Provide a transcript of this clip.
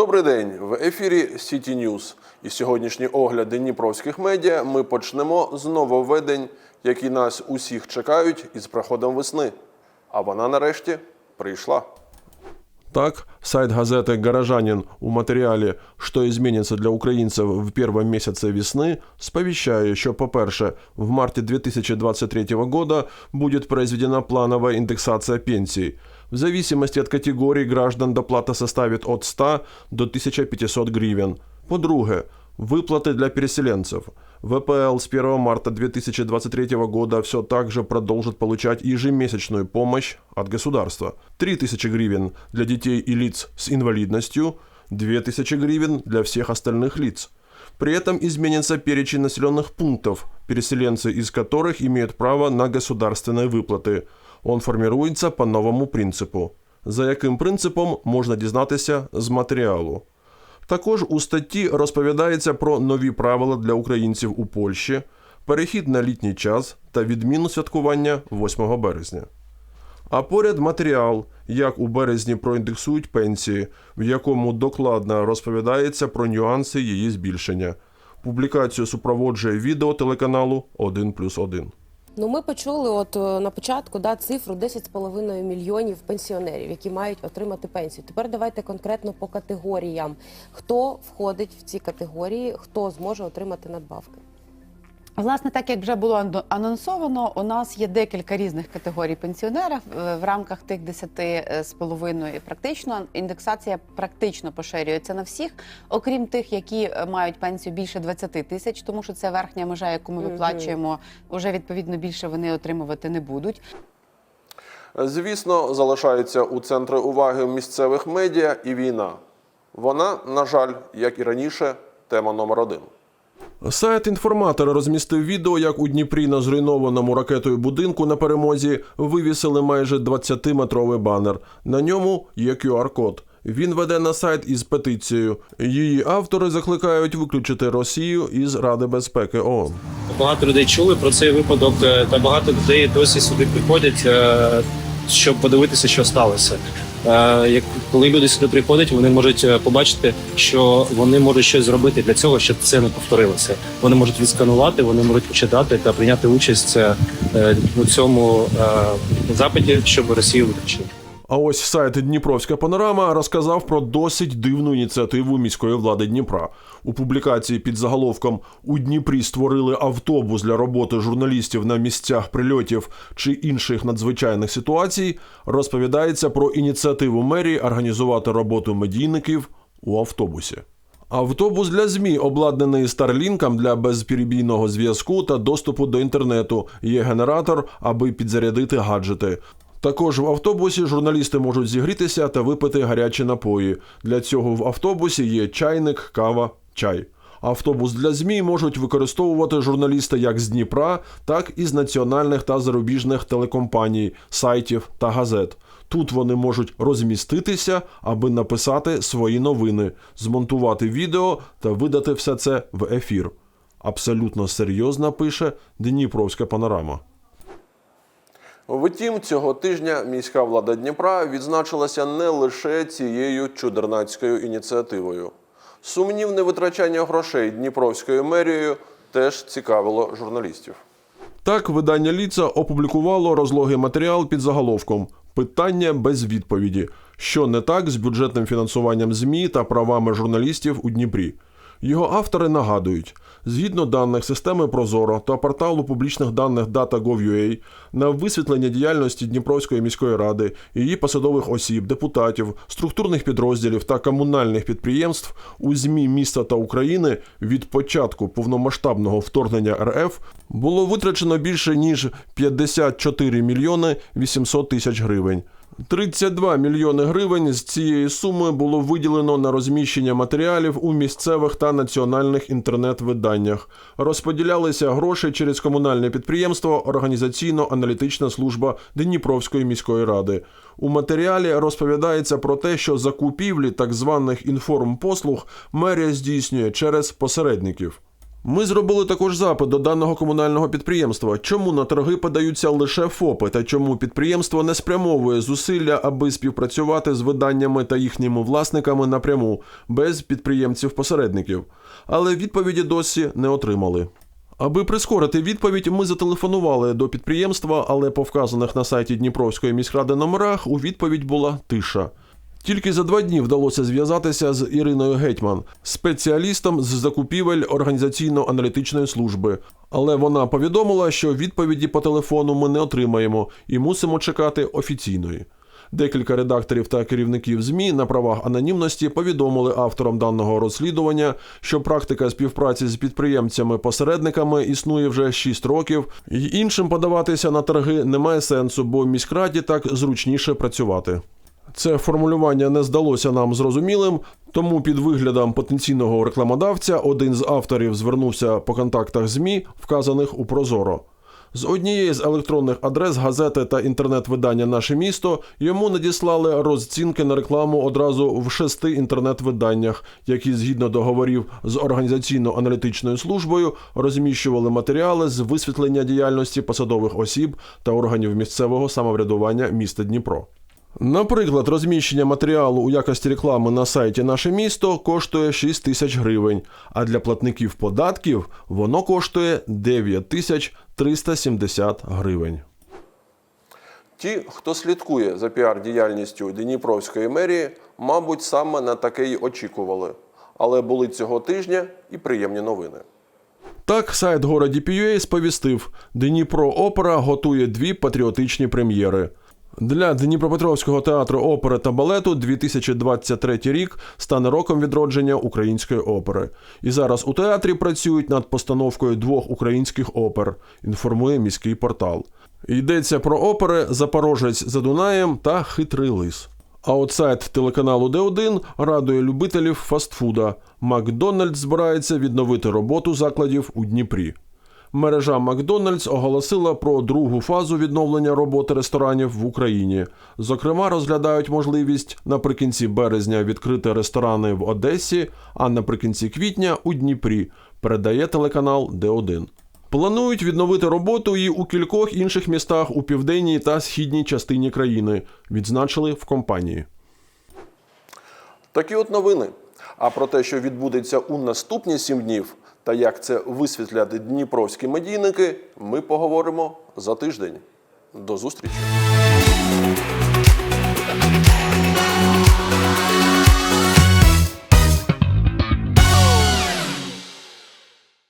Добрий день в ефірі City News. І сьогоднішні огляди дніпровських медіа ми почнемо з нововведень, які нас усіх чекають із приходом весни. А вона нарешті прийшла. Так, сайт газеты «Горожанин» у матеріалі «Що изменится для українців в первом месяце весны» сповіщає, що, по-перше, в марте 2023 года будет произведена плановая индексация пенсий. В зависимости от категории граждан доплата составит от 100 до 1500 гривен. По-друге, Выплаты для переселенцев. ВПЛ с 1 марта 2023 года все так же продолжит получать ежемесячную помощь от государства. 3000 гривен для детей и лиц с инвалидностью, 2000 гривен для всех остальных лиц. При этом изменится перечень населенных пунктов, переселенцы из которых имеют право на государственные выплаты. Он формируется по новому принципу. За яким принципом можна дізнатися з матеріалу. Також у статті розповідається про нові правила для українців у Польщі, перехід на літній час та відміну святкування 8 березня. А поряд матеріал, як у березні проіндексують пенсії, в якому докладно розповідається про нюанси її збільшення. Публікацію супроводжує відео телеканалу 1 плюс 1. Ну, ми почули от е, на початку да, цифру 10,5 мільйонів пенсіонерів, які мають отримати пенсію. Тепер давайте конкретно по категоріям. Хто входить в ці категорії, хто зможе отримати надбавки? Власне, так як вже було ан- анонсовано, у нас є декілька різних категорій пенсіонерів Е, в рамках тих 10 з половиною. Практично індексація практично поширюється на всіх, окрім тих, які е, мають пенсію більше 20 тисяч, тому що це верхня межа, яку ми виплачуємо. Уже відповідно більше вони отримувати не будуть. Звісно, залишається у центрі уваги місцевих медіа і війна. Вона, на жаль, як і раніше, тема номер один. Сайт інформатор розмістив відео, як у Дніпрі на зруйнованому ракетою будинку на перемозі вивісили майже 20-метровий банер. На ньому є QR-код. Він веде на сайт із петицією. Її автори закликають виключити Росію із Ради безпеки ООН. Багато людей чули про цей випадок, е, та багато людей досі сюди приходять, е, щоб подивитися, що сталося. Е, Як коли люди сюди приходять, вони можуть е, побачити, що вони можуть щось зробити для цього, щоб це не повторилося. Вони можуть відсканувати, вони можуть почитати та прийняти участь е, у цьому запиті, щоб Росію виключити. А ось сайт Дніпровська панорама розказав про досить дивну ініціативу міської влади Дніпра. У публікації під заголовком У Дніпрі створили автобус для роботи журналістів на місцях прильотів чи інших надзвичайних ситуацій. Розповідається про ініціативу мерії організувати роботу медійників у автобусі. Автобус для ЗМІ обладнаний старлінком для безперебійного зв'язку та доступу до інтернету. Є генератор, аби підзарядити гаджети. Також в автобусі журналісти можуть зігрітися та випити гарячі напої. Для цього в автобусі є чайник, кава, чай. Автобус для ЗМІ можуть використовувати журналісти як з Дніпра, так і з національних та зарубіжних телекомпаній, сайтів та газет. Тут вони можуть розміститися, аби написати свої новини, змонтувати відео та видати все це в ефір. Абсолютно серйозно пише Дніпровська панорама. Втім, цього тижня міська влада Дніпра відзначилася не лише цією чудернацькою ініціативою. Сумнівне витрачання грошей Дніпровською мерією теж цікавило журналістів. Так, видання Ліца опублікувало розлогий матеріал під заголовком Питання без відповіді. Що не так з бюджетним фінансуванням ЗМІ та правами журналістів у Дніпрі. Його автори нагадують, згідно даних системи Прозоро та порталу публічних даних Data.gov.ua, на висвітлення діяльності Дніпровської міської ради, її посадових осіб, депутатів, структурних підрозділів та комунальних підприємств у ЗМІ міста та України від початку повномасштабного вторгнення РФ було витрачено більше ніж 54 мільйони 800 тисяч гривень. 32 мільйони гривень з цієї суми було виділено на розміщення матеріалів у місцевих та національних інтернет-виданнях. Розподілялися гроші через комунальне підприємство Організаційно-аналітична служба Дніпровської міської ради. У матеріалі розповідається про те, що закупівлі так званих інформпослуг мерія здійснює через посередників. Ми зробили також запит до даного комунального підприємства, чому на торги подаються лише ФОПи та чому підприємство не спрямовує зусилля, аби співпрацювати з виданнями та їхніми власниками напряму, без підприємців-посередників. Але відповіді досі не отримали. Аби прискорити відповідь, ми зателефонували до підприємства, але по вказаних на сайті Дніпровської міськради номерах у відповідь була тиша. Тільки за два дні вдалося зв'язатися з Іриною Гетьман, спеціалістом з закупівель організаційно-аналітичної служби. Але вона повідомила, що відповіді по телефону ми не отримаємо і мусимо чекати офіційної. Декілька редакторів та керівників ЗМІ на правах анонімності повідомили авторам даного розслідування, що практика співпраці з підприємцями-посередниками існує вже 6 років, і іншим подаватися на торги немає сенсу, бо в міськраді так зручніше працювати. Це формулювання не здалося нам зрозумілим, тому під виглядом потенційного рекламодавця один з авторів звернувся по контактах ЗМІ, вказаних у Прозоро. З однієї з електронних адрес газети та інтернет-видання Наше місто йому надіслали розцінки на рекламу одразу в шести інтернет-виданнях, які згідно договорів з організаційно-аналітичною службою розміщували матеріали з висвітлення діяльності посадових осіб та органів місцевого самоврядування міста Дніпро. Наприклад, розміщення матеріалу у якості реклами на сайті Наше місто коштує 6 тисяч гривень, а для платників податків воно коштує 9 тисяч 370 гривень. Ті, хто слідкує за піар-діяльністю Дніпровської мерії, мабуть, саме на таке й очікували. Але були цього тижня і приємні новини. Так, сайт городі.pua сповістив, Дніпро Опера готує дві патріотичні прем'єри. Для Дніпропетровського театру опери та балету 2023 рік стане роком відродження української опери. І зараз у театрі працюють над постановкою двох українських опер, інформує міський портал. Йдеться про опери Запорожець за Дунаєм та Хитрий лис. А от сайт телеканалу Д1 радує любителів фастфуда. Макдональдс збирається відновити роботу закладів у Дніпрі. Мережа Макдональдс оголосила про другу фазу відновлення роботи ресторанів в Україні. Зокрема, розглядають можливість наприкінці березня відкрити ресторани в Одесі, а наприкінці квітня у Дніпрі. Передає телеканал Д1. Планують відновити роботу і у кількох інших містах у південній та східній частині країни, відзначили в компанії. Такі от новини. А про те, що відбудеться у наступні сім днів, та як це висвітлять дніпровські медійники, ми поговоримо за тиждень. До зустрічі!